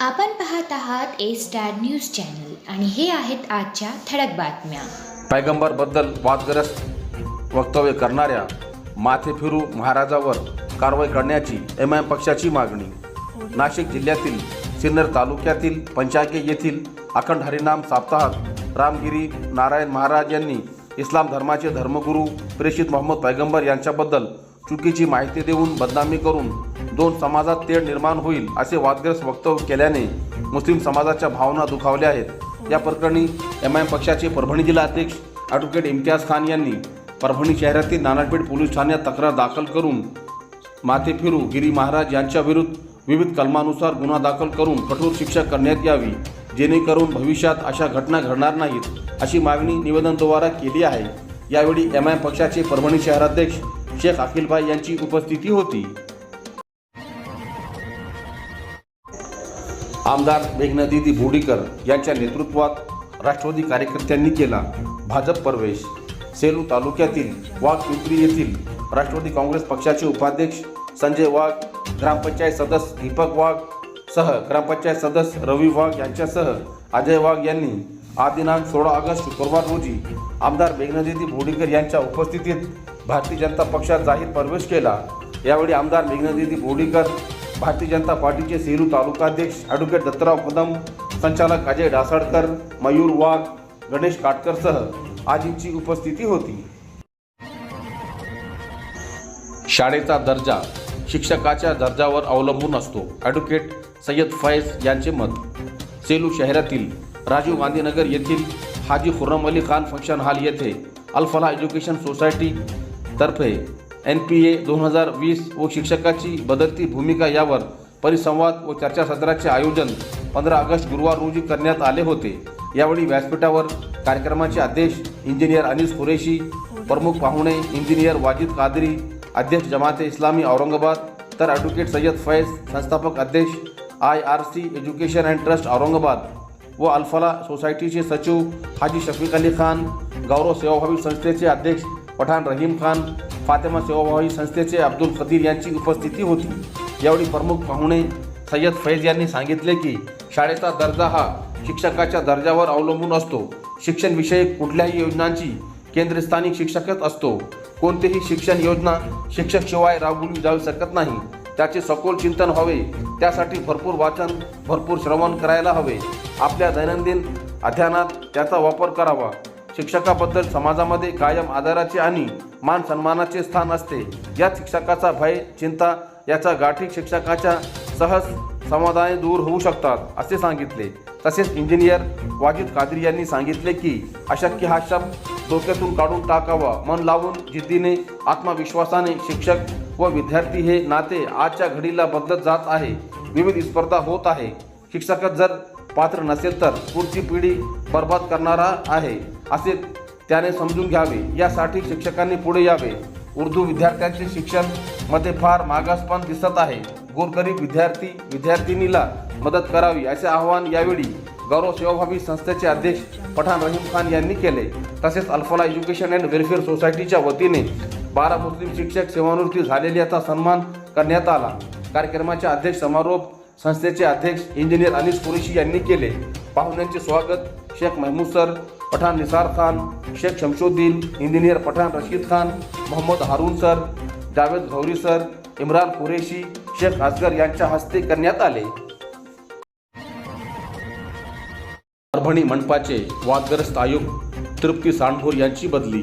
आपण पाहत आहात ए स्टार न्यूज चॅनल आणि हे आहेत आजच्या ठळक बातम्या. पैगंबरबद्दल वादग्रस्त वक्तव्य करणाऱ्या माथे फिरू महाराजावर कारवाई करण्याची एम आय पक्षाची मागणी. नाशिक जिल्ह्यातील सिन्नर तालुक्यातील पंचायके येथील अखंड हरिनाम साप्ताहात रामगिरी नारायण महाराज यांनी इस्लाम धर्माचे धर्मगुरू प्रेषित मोहम्मद पैगंबर यांच्याबद्दल चुकीची माहिती देऊन बदनामी करून दोन समाजात तेढ निर्माण होईल असे वादग्रस्त वक्तव्य केल्याने मुस्लिम समाजाच्या भावना दुखावल्या आहेत. या प्रकरणी एम आय पक्षाचे परभणी जिल्हा अध्यक्ष ॲडव्होकेट इम्तियाज खान यांनी परभणी शहरातील नानापेठ पोलीस ठाण्यात तक्रार दाखल करून माथे फिरू गिरी महाराज यांच्या विरुद्ध विविध कलमानुसार गुन्हा दाखल करून कठोर शिक्षा करण्यात यावी जेणेकरून भविष्यात अशा घटना घडणार नाहीत अशी मागणी निवेदनद्वारा केली आहे. यावेळी एम आय पक्षाचे परभणी शहराध्यक्ष शेख अखिलभाई यांची उपस्थिती होती. आमदार मेघनादिदी बोडीकर यांच्या नेतृत्वात राष्ट्रवादी कार्यकर्त्यांनी केला भाजप प्रवेश. सेलू तालुक्यातील वाघ पिंपरी येथील राष्ट्रवादी काँग्रेस पक्षाचे उपाध्यक्ष संजय वाघ ग्रामपंचायत सदस्य दीपक वाघ सह ग्रामपंचायत सदस्य रवी वाघ यांच्यासह अजय वाघ यांनी आज दिनांक सोळा ऑगस्ट शुक्रवार रोजी आमदार मेघनादिदी भोडीकर यांच्या उपस्थितीत भारतीय जनता पक्षात जाहीर प्रवेश केला. यावेळी आमदार मेघनादिदी बोडीकर भारतीय जनता पार्टीचे सेलू तालुकाध्यक्ष ॲडव्होकेट दत्तराव कदम संचालक अजय डासाळकर मयूर वाघ गणेश काटकरसह आजींची उपस्थिती होती. शाळेचा दर्जा शिक्षकाच्या दर्जावर अवलंबून असतो ॲडव्होकेट सय्यद फैज यांचे मत. सेलू शहरातील राजीव गांधीनगर येथील हाजी खुर्रम अली खान फंक्शन हॉल येथे अल्फला एज्युकेशन सोसायटी तर्फे एन पी ए दोन हजार वीस व शिक्षकाची बदलती भूमिका यावर परिसंवाद व चर्चासत्राचे आयोजन पंधरा ऑगस्ट गुरुवार रोजी करण्यात आले होते. यावेळी व्यासपीठावर कार्यक्रमाचे अध्यक्ष इंजिनियर अनिस कुरेशी प्रमुख पाहुणे इंजिनियर वाजिद कादरी अध्यक्ष जमाते इस्लामी औरंगाबाद तर ॲडव्होकेट सय्यद फैज संस्थापक अध्यक्ष I R C education and trust Aurangabad व अल्फला सोसायटीचे सचिव हाजी शफीक अली खान गौरव सेवाभावी संस्थेचे अध्यक्ष पठाण रहीम खान फातेमा सेवाभावी संस्थेचे अब्दुल कदीर यांची उपस्थिती होती. यावेळी प्रमुख पाहुणे सय्यद फैज यांनी सांगितले की शाळेचा दर्जा हा शिक्षकाच्या दर्जावर अवलंबून असतो. शिक्षण विषयक कुठल्याही योजनांची केंद्रस्थानी शिक्षकच असतो. कोणतीही शिक्षण योजना शिक्षक शिवाय राबवली जाऊ शकत नाही. त्याचे सखोल चिंतन व्हावे. त्यासाठी भरपूर वाचन भरपूर श्रवण करायला हवे. आपल्या दैनंदिन अध्ययनात त्याचा वापर करावा. शिक्षकाबद्दल समाजामध्ये कायम आदराचे आणि मान सन्मानाचे स्थान असते. यात शिक्षकाचा भय चिंता याचा गाठी शिक्षकाच्या सहज समाधाने दूर होऊ शकतात असे सांगितले. तसेच इंजिनियर वाजिद कादरी यांनी सांगितले की अशक्य हा शब्द डोक्यातून काढून टाकावा. मन लावून जिद्दीने आत्मविश्वासाने शिक्षक व विद्यार्थी हे नाते आजच्या घडीला बदलत जात आहे. विविध स्पर्धा होत आहे. शिक्षकच जर पात्र नसेल तर पुढची पिढी बर्बाद करणारा आहे. असे त्याने समजून घ्यावे. यासाठी शिक्षकांनी पुढे यावे. उर्दू विद्यार्थ्यांचे शिक्षणमध्ये फार मागासपण दिसत आहे. गोरगरीब विद्यार्थी विद्यार्थिनीला मदत करावी असे आवाहन यावेळी गौरव सेवाभावी संस्थेचे अध्यक्ष पठाण रहीम खान यांनी केले. तसेच अल्फला एज्युकेशन अँड वेलफेअर सोसायटीच्या वतीने बारा मुस्लिम शिक्षक सेवानिवृत्ती झालेल्याचा सन्मान करण्यात आला. कार्यक्रमाचे अध्यक्ष समारोप संस्थेचे अध्यक्ष इंजिनियर अनिस कुरेशी यांनी केले. पाहुण्यांचे स्वागत. Shaikh Mahmood sir Pathan Nisar Khan Shaikh Shamshuddin engineer Pathan Rashid Khan Mohammad Haroon sir Javed Gauri sir Imran Qureshi Shaikh Asgar यांच्या हस्ते करण्यात आले. परभणी मनपाचे वादग्रस्त आयुक्त तृप्ती सांडभोर यांची बदली.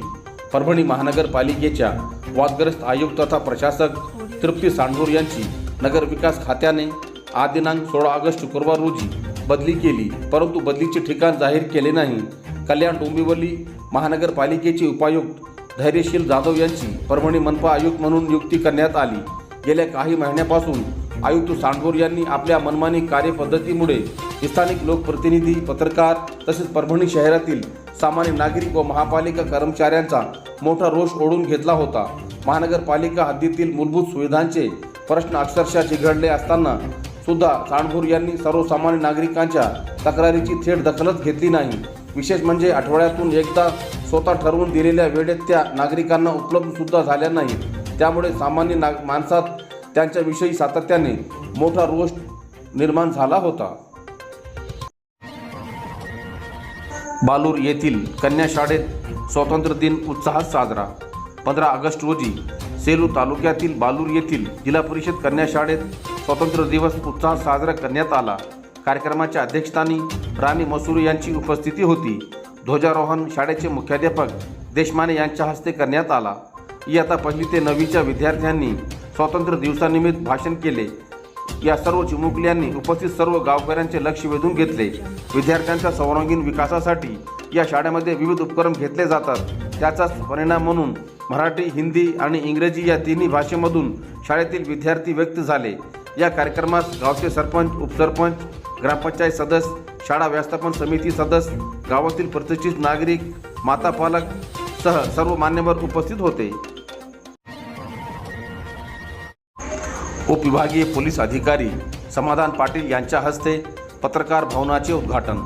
परभणी महानगरपालिकेच्या वादग्रस्त आयुक्त तथा प्रशासक तृप्ती सांडभोर यांची नगरविकास खात्याने आदिनांक सोळा ऑगस्ट शुक्रवार रोजी बदली केली. परंतु बदलीचे ठिकाण जाहीर केले नाही. कल्याण डोंबिवली महानगरपालिकेचे उपायुक्त धैर्यशील जाधव यांची परभणी मनपा आयुक्त म्हणून नियुक्ती करण्यात आली. गेल्या काही महिन्यापासून आयुक्त सांडोर यांनी आपल्या मनमानी कार्यपद्धतीमुळे स्थानिक लोकप्रतिनिधी पत्रकार तसेच परभणी शहरातील सामान्य नागरिक व महापालिका कर्मचाऱ्यांचा मोठा रोष ओढून घेतला होता. महानगरपालिका हद्दीतील मूलभूत सुविधांचे प्रश्न अक्षरशः चिघडले असताना सुद्धा सांडभोर यांनी सर्वसामान्य नागरिकांच्या तक्रारीची थेट दखलच घेतली नाही. विशेष म्हणजे आठवड्यातून एकदा स्वतः ठरवून दिलेल्या वेळेत त्या नागरिकांना उपलब्धसुद्धा झाल्या नाही त्यामुळे सामान्य ना माणसात त्यांच्याविषयी सातत्याने मोठा रोष निर्माण झाला होता. बालूर येथील कन्या शाळेत स्वातंत्र्य दिन उत्साहात साजरा. पंधरा ऑगस्ट रोजी सेलू तालुक्यातील बालूर येथील जिल्हा परिषद कन्या शाळेत स्वातंत्र्य दिवस उत्साहात साजरा करण्यात आला. कार्यक्रमाच्या अध्यक्षस्थानी राणी मसूर यांची उपस्थिती होती. ध्वजारोहण शाळेचे मुख्याध्यापक देशमाने यांच्या हस्ते करण्यात आला. इयत्ता पहिली ते नववीच्या विद्यार्थ्यांनी स्वातंत्र्य दिवसानिमित्त भाषण केले. या सर्व चिमुकल्यांनी उपस्थित सर्व गावकऱ्यांचे लक्ष वेधून घेतले. विद्यार्थ्यांच्या सर्वांगीण विकासासाठी या शाळेमध्ये विविध उपक्रम घेतले जातात. त्याचाच परिणाम म्हणून मराठी हिंदी आणि इंग्रजी या तिन्ही भाषेमधून शाळेतील विद्यार्थी व्यक्त झाले. या कार्यक्रमास गावचे सरपंच उपसरपंच ग्रामपंचायत सदस्य शाळा व्यवस्थापन समिती सदस्य गावातील प्रतिष्ठित नागरिक माता पालक सह सर्व मान्यवर उपस्थित होते. उपविभागीय पोलीस अधिकारी समाधान पाटील यांच्या हस्ते पत्रकार भवनाचे उद्घाटन.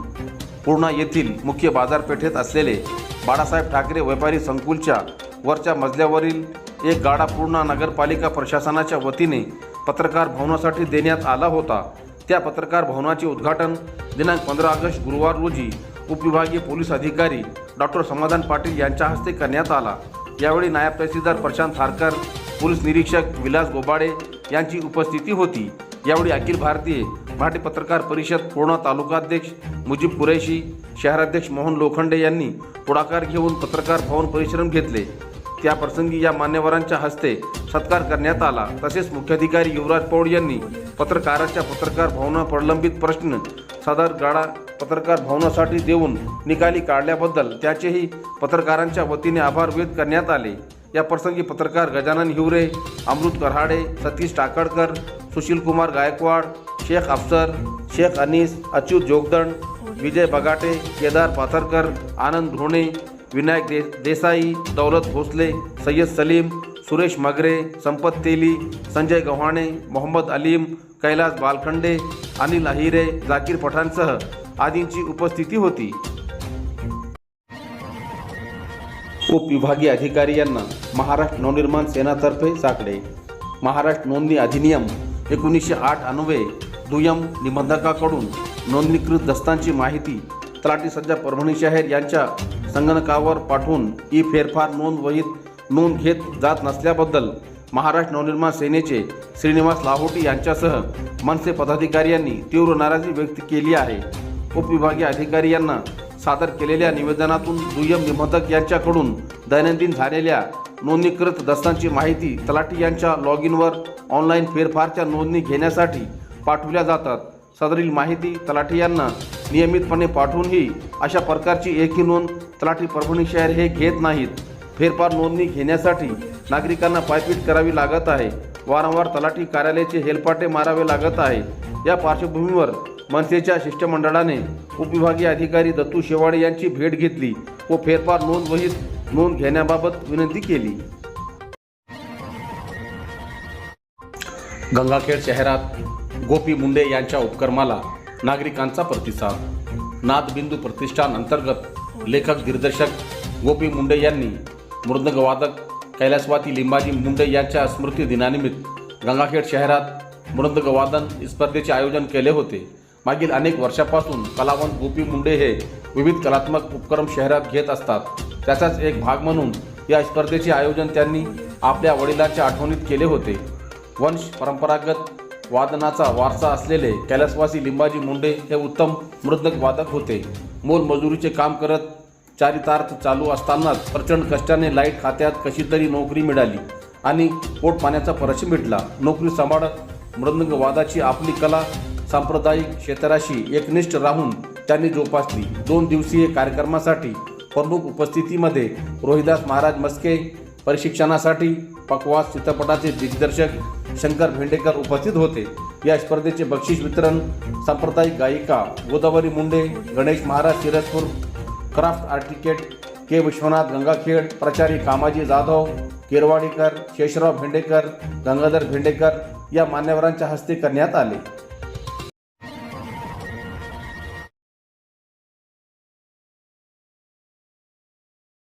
पूर्णा येथील मुख्य बाजारपेठेत असलेले बाळासाहेब ठाकरे व्यापारी संकुलच्या वरच्या मजल्यावरील एक गाडा पूर्णा नगरपालिका प्रशासनाच्या वतीने पत्रकार भवनासाठी देण्यात आला होता. त्या पत्रकार भवनाचे उद्घाटन दिनांक पंधरा ऑगस्ट गुरुवार रोजी उपविभागीय पोलीस अधिकारी डॉक्टर समाधान पाटील यांच्या हस्ते करण्यात आला. यावेळी नायब तहसीलदार प्रशांत थारकर पोलीस निरीक्षक विलास गोबाडे यांची उपस्थिती होती. यावेळी अखिल भारतीय मराठी पत्रकार परिषद पूर्णा तालुकाध्यक्ष मुजीब कुरैशी शहराध्यक्ष मोहन लोखंडे यांनी पुढाकार घेऊन पत्रकार भवन परिश्रम घेतले. त्या प्रसंगी या मान्यवरांच्या हस्ते सत्कार करण्यात आला. तसेच मुख्याधिकारी युवराज पौड यांनी पत्रकाराच्या पत्रकार भवना प्रलंबित प्रश्न सदर गाडा पत्रकार भवनासाठी देऊन निकाली काढल्याबद्दल त्याचेही पत्रकारांच्या वतीने आभार व्यक्त करण्यात आले. या प्रसंगी पत्रकार गजानन हिवरे अमृत कराडे सतीश टाकडकर सुशीलकुमार गायकवाड शेख अफसर शेख अनीस अच्युत जोगदंड विजय बगाटे केदार पाथरकर आनंद ढोणे विनायक दे देसाई दौलत भोसले सय्यद सलीम सुरेश मगरे संपत तेली संजय गव्हाणे मोहम्मद अलीम कैलास बालखंडे अनिल अहिरे जाकीर पठाणसह आदींची उपस्थिती होती. उपविभागीय अधिकारी यांना महाराष्ट्र नवनिर्माण सेनातर्फे साकडे. महाराष्ट्र नोंदणी अधिनियम एकोणीसशे आठ अन्वये दुय्यम निबंधकाकडून नोंदणीकृत दस्तांची माहिती तलाठी सध्या परभणी शहर यांच्या संगणकावर पाठवून ई फेरफार नोंद वहीत नोंद घेत जात नसल्याबद्दल महाराष्ट्र नवनिर्माण सेनेचे श्रीनिवास लाहोटी यांच्यासह मनसे पदाधिकारी यांनी तीव्र नाराजी व्यक्त केली आहे. उपविभागीय अधिकारी यांना सादर केलेल्या निवेदनातून दुय्यम निबंधक यांच्याकडून दैनंदिन झालेल्या नोंदणीकृत दस्तांची माहिती तलाठी यांच्या लॉग इनवर ऑनलाईन फेरफारच्या नोंदणी घेण्यासाठी पाठवल्या जातात. सदरील माहिती तलाठी यांना नियमितपणे पाठवूनही अशा प्रकारची एकही नोंद तलाठी परभणी शहर हे घेत नाहीत. फेरफार नोंदणी घेण्यासाठी नागरिकांना पायपीट करावी लागत आहे. वारंवार तलाठी कार्यालयाचे हेलपाटे मारावे लागत आहे. या पार्श्वभूमीवर मनसेच्या शिष्टमंडळाने उपविभागीय अधिकारी दत्तू शेवाडे यांची भेट घेतली व फेरफार नोंद वहीत नोंद घेण्याबाबत विनंती केली. गंगाखेड शहरात गोपी मुंडे यांच्या उपक्रमाला नागरिकांचा प्रतिसाद. नादबिंदू प्रतिष्ठान अंतर्गत लेखक दिग्दर्शक गोपी मुंडे यांनी मृदंगवादक कैलासवाती लिंबाजी मुंडे यांच्या स्मृती दिनानिमित्त गंगाखेड शहरात मृदंगवादन स्पर्धेचे आयोजन केले होते. मागील अनेक वर्षापासून कलावंत गोपी मुंडे हे विविध कलात्मक उपक्रम शहरात घेत असतात. त्याचाच एक भाग म्हणून या स्पर्धेचे आयोजन त्यांनी आपल्या वडिलांच्या आठवणीत केले होते. वंश परंपरागत वादनाचा वारसा असलेले कैलासवासी लिंबाजी मुंडे हे उत्तम मृदंग वादक होते. मोलमजुरीचे काम करत चारितार्थ चालू असतानाच प्रचंड कष्टाने लाइट खात्यात कशी तरी नोकरी मिळाली आणि पोट पाण्याचा परशी मिटला. नोकरी सांभाळत मृदंग वादाची आपली कला सांप्रदायिक क्षेत्राशी एकनिष्ठ राहून त्यांनी जोपासली. दोन दिवसीय कार्यक्रमासाठी प्रमुख उपस्थितीमध्ये रोहिदास महाराज मस्के प्रशिक्षणासाठी पकवास चित्रपटाचे दिग्दर्शक शंकर भेंडेकर उपस्थित होते. या स्पर्धेचे बक्षीस वितरण सांप्रदायिक गायिका गोदावरी मुंडे गणेश महाराज शिरसपूर क्राफ्ट आर्टिकेट के. विश्वनाथ गंगाखेड प्रचारी कामाजी जाधव केरवाडीकर शेषराव भेंडेकर गंगाधर भेंडेकर या मान्यवरांच्या हस्ते करण्यात आले.